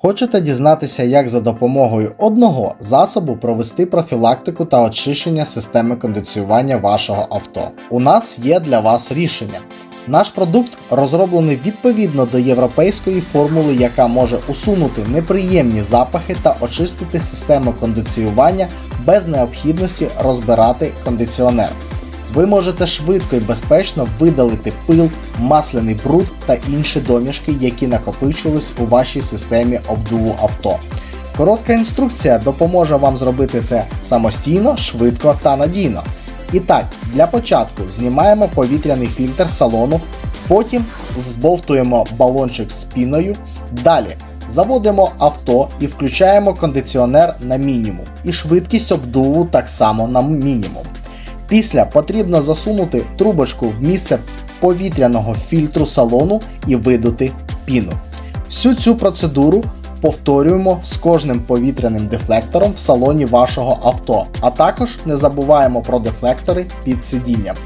Хочете дізнатися, як за допомогою одного засобу провести профілактику та очищення системи кондиціювання вашого авто? У нас є для вас рішення. Наш продукт розроблений відповідно до європейської формули, яка може усунути неприємні запахи та очистити систему кондиціювання без необхідності розбирати кондиціонер. Ви можете швидко і безпечно видалити пил, масляний бруд та інші домішки, які накопичились у вашій системі обдуву авто. Коротка інструкція допоможе вам зробити це самостійно, швидко та надійно. І так, для початку знімаємо повітряний фільтр салону, потім збовтуємо балончик з піною. Далі заводимо авто і включаємо кондиціонер на мінімум, і швидкість обдуву так само на мінімум. Після потрібно засунути трубочку в місце повітряного фільтру салону і видути піну. Всю цю процедуру повторюємо з кожним повітряним дефлектором в салоні вашого авто, а також не забуваємо про дефлектори під сидінням.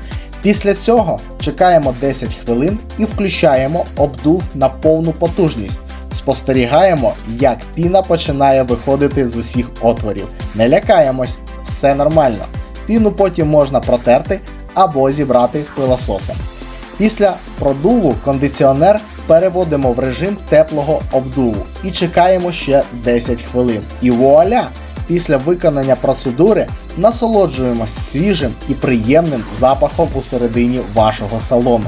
Після цього чекаємо 10 хвилин і включаємо обдув на повну потужність. Спостерігаємо, як піна починає виходити з усіх отворів. Не лякаємось, все нормально. Піну потім можна протерти або зібрати пилососом. Після продуву кондиціонер переводимо в режим теплого обдуву і чекаємо ще 10 хвилин. І вуаля! Після виконання процедури насолоджуємось свіжим і приємним запахом у середині вашого салону.